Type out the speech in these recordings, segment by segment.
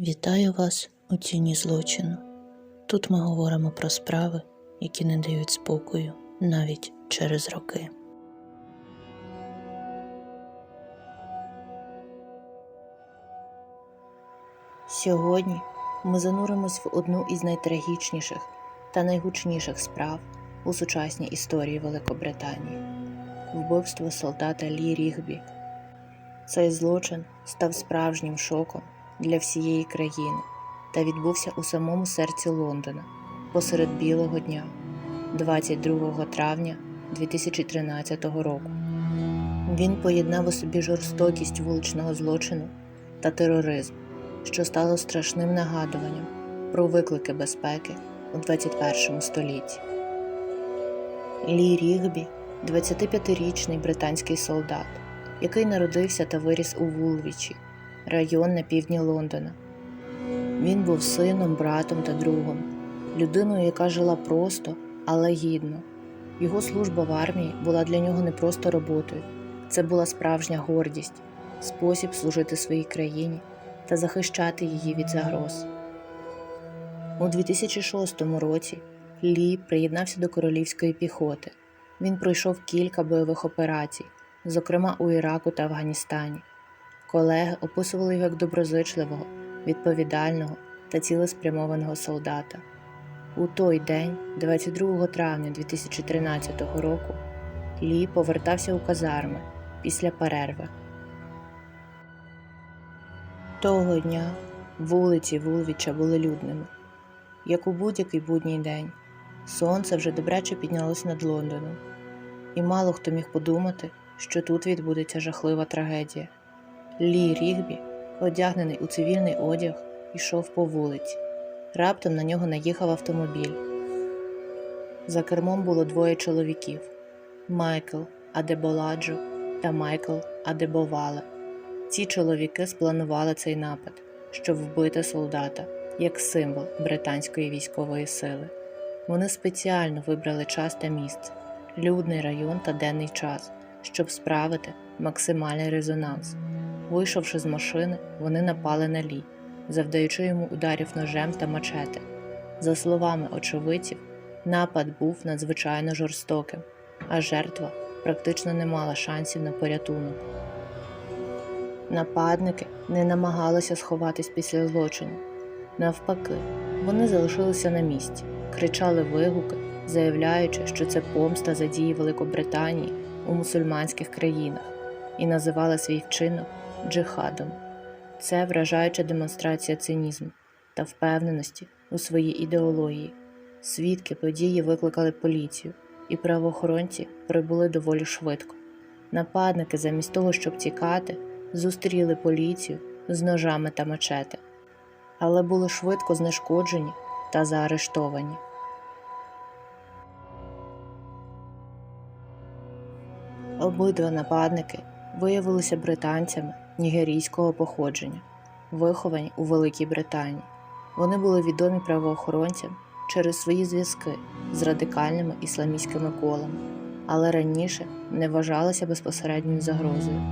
Вітаю вас у тіні злочину. Тут ми говоримо про справи, які не дають спокою навіть через роки. Сьогодні ми зануримось в одну із найтрагічніших та найгучніших справ у сучасній історії Великобританії вбивство солдата Лі Рігбі. Цей злочин став справжнім шоком для всієї країни та відбувся у самому серці Лондона посеред білого дня, 22 травня 2013 року. Він поєднав у собі жорстокість вуличного злочину та тероризм, що стало страшним нагадуванням про виклики безпеки у 21 столітті. Лі Рігбі 25-річний британський солдат, який народився та виріс у Вулвічі, район на півдні Лондона. Він був сином, братом та другом, людиною, яка жила просто, але гідно. Його служба в армії була для нього не просто роботою, це була справжня гордість, спосіб служити своїй країні та захищати її від загроз. У 2006 році Лі приєднався до королівської піхоти. Він пройшов кілька бойових операцій, зокрема у Іраку та Афганістані. Колеги описували його як доброзичливого, відповідального та цілеспрямованого солдата. У той день, 22 травня 2013 року, Лі повертався у казарми після перерви. Того дня вулиці Вулвіча були людними, як у будь-який будній день. Сонце вже добряче піднялось над Лондоном, і мало хто міг подумати, що тут відбудеться жахлива трагедія. Лі Рігбі, одягнений у цивільний одяг, йшов по вулиці. Раптом на нього наїхав автомобіль. За кермом було двоє чоловіків Майкл Адеболаджо та Майкл Адебовале. Ці чоловіки спланували цей напад, щоб вбити солдата як символ британської військової сили. Вони спеціально вибрали час та місце, людний район та денний час, щоб справити максимальний резонанс. Вийшовши з машини, вони напали на Лі, завдаючи йому ударів ножем та мачете. За словами очевидців, напад був надзвичайно жорстоким, а жертва практично не мала шансів на порятунок. Нападники не намагалися сховатись після злочину. Навпаки, вони залишилися на місці, кричали вигуки, заявляючи, що це помста за дії Великобританії у мусульманських країнах, і називали свій вчинок джихадом. Це вражаюча демонстрація цинізму та впевненості у своїй ідеології. Свідки події викликали поліцію, і правоохоронці прибули доволі швидко. Нападники, замість того, щоб тікати, зустріли поліцію з ножами та мачете, але були швидко знешкоджені та заарештовані. Обидва нападники виявилися британцями нігерійського походження, виховані у Великій Британії. Вони були відомі правоохоронцям через свої зв'язки з радикальними ісламістськими колами, але раніше не вважалися безпосередньою загрозою.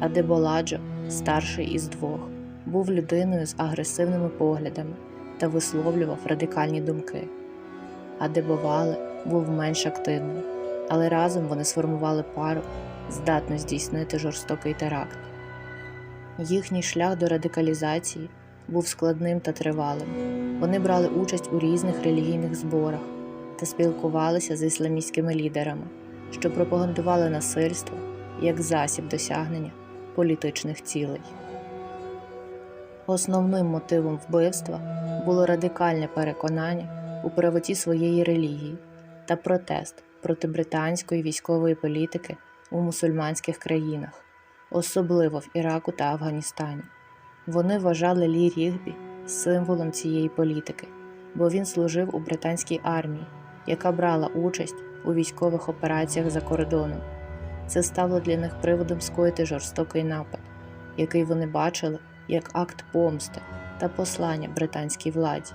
Адеболаджо, старший із двох, був людиною з агресивними поглядами та висловлював радикальні думки. Адебовале був менш активним, але разом вони сформували пару, здатну здійснити жорстокий теракт. Їхній шлях до радикалізації був складним та тривалим. Вони брали участь у різних релігійних зборах та спілкувалися з ісламістськими лідерами, що пропагандували насильство як засіб досягнення політичних цілей. Основним мотивом вбивства було радикальне переконання у правоті своєї релігії та протест проти британської військової політики у мусульманських країнах, особливо в Іраку та Афганістані. Вони вважали Лі Рігбі символом цієї політики, бо він служив у британській армії, яка брала участь у військових операціях за кордоном. Це стало для них приводом скоїти жорстокий напад, який вони бачили як акт помсти та послання британській владі.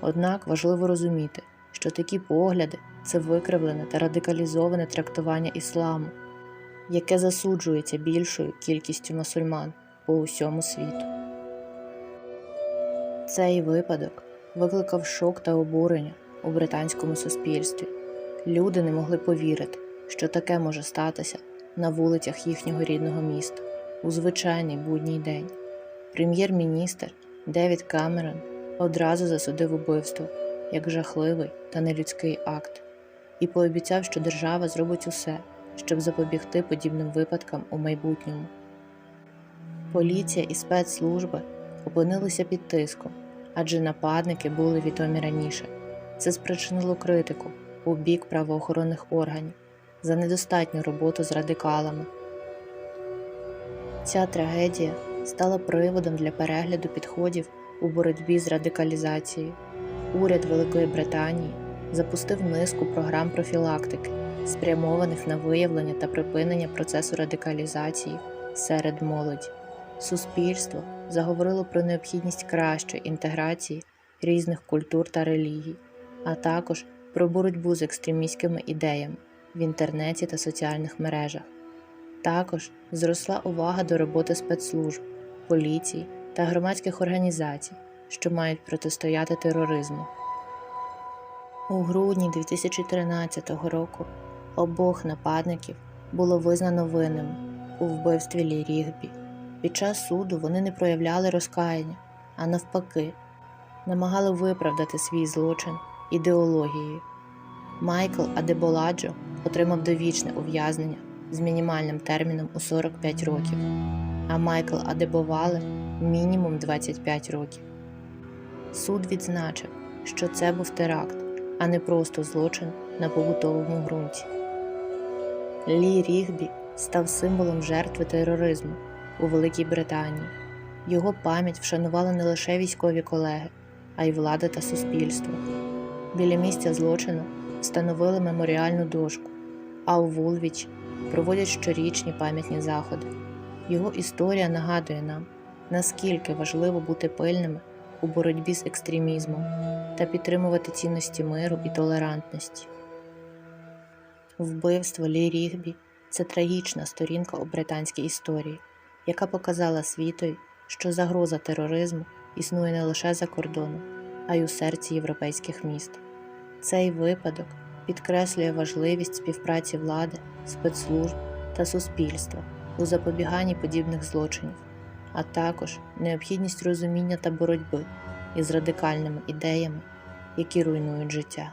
Однак важливо розуміти, що такі погляди це викривлене та радикалізоване трактування ісламу, яке засуджується більшою кількістю мусульман по усьому світу. Цей випадок викликав шок та обурення у британському суспільстві. Люди не могли повірити, що таке може статися на вулицях їхнього рідного міста у звичайний будній день. Прем'єр-міністр Девід Камерон одразу засудив убивство як жахливий та нелюдський акт і пообіцяв, що держава зробить усе, щоб запобігти подібним випадкам у майбутньому. Поліція і спецслужби опинилися під тиском, адже нападники були відомі раніше. Це спричинило критику у бік правоохоронних органів за недостатню роботу з радикалами. Ця трагедія стала приводом для перегляду підходів у боротьбі з радикалізацією. Уряд Великої Британії запустив низку програм профілактики, спрямованих на виявлення та припинення процесу радикалізації серед молоді. Суспільство заговорило про необхідність кращої інтеграції різних культур та релігій, а також про боротьбу з екстремістськими ідеями в інтернеті та соціальних мережах. Також зросла увага до роботи спецслужб, поліції та громадських організацій, що мають протистояти тероризму. У грудні 2013 року обох нападників було визнано винними у вбивстві Лі Рігбі. Під час суду вони не проявляли розкаяння, а навпаки, намагали виправдати свій злочин ідеологією. Майкл Адеболаджо отримав довічне ув'язнення з мінімальним терміном у 45 років, а Майкл Адебовале мінімум 25 років. Суд відзначив, що це був теракт, а не просто злочин на побутовому ґрунті. Лі Рігбі став символом жертви тероризму у Великій Британії. Його пам'ять вшанували не лише військові колеги, а й влада та суспільство. Біля місця злочину встановили меморіальну дошку, а у Вулвіч проводять щорічні пам'ятні заходи. Його історія нагадує нам, наскільки важливо бути пильними у боротьбі з екстремізмом та підтримувати цінності миру і толерантності. Вбивство Лі Рігбі це трагічна сторінка у британській історії, яка показала світові, що загроза тероризму існує не лише за кордоном, а й у серці європейських міст. Цей випадок підкреслює важливість співпраці влади, спецслужб та суспільства у запобіганні подібних злочинів, а також необхідність розуміння та боротьби із радикальними ідеями, які руйнують життя.